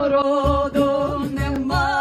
Родом нема.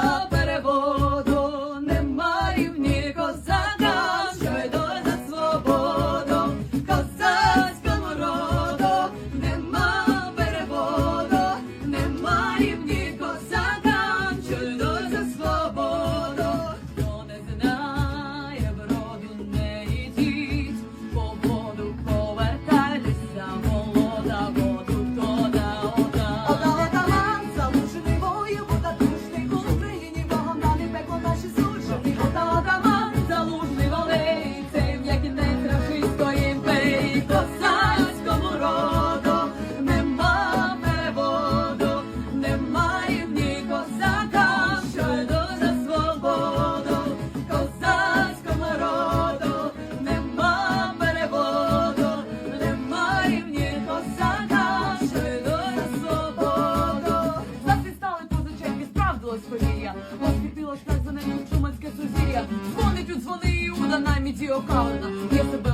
Дзвонить у дзвони у динаміті окалена. Я себе